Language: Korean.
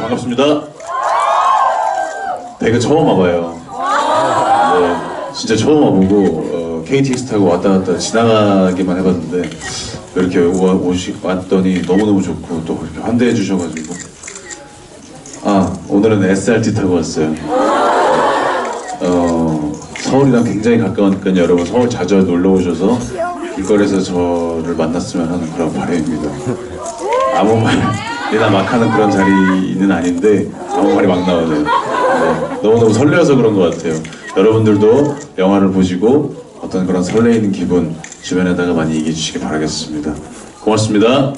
반갑습니다. 배그 처음 와봐요. 네, 진짜 처음 와보고 어, KTX 타고 왔다 갔다 지나가기만 해봤는데 이렇게 와, 오시, 왔더니 너무너무 좋고 또 이렇게 환대해 주셔가지고 아 오늘은 SRT 타고 왔어요. 어, 서울이랑 굉장히 가까우니까 여러분 서울 자주 놀러 오셔서 길거리에서 저를 만났으면 하는 그런 바람입니다. 아무 말이나 막 하는 그런 자리는 아닌데 아무 말이 막 나오네요. 네, 너무너무 설레어서 그런 것 같아요. 여러분들도 영화를 보시고 어떤 그런 설레이는 기분 주변에다가 많이 얘기해 주시기 바라겠습니다. 고맙습니다.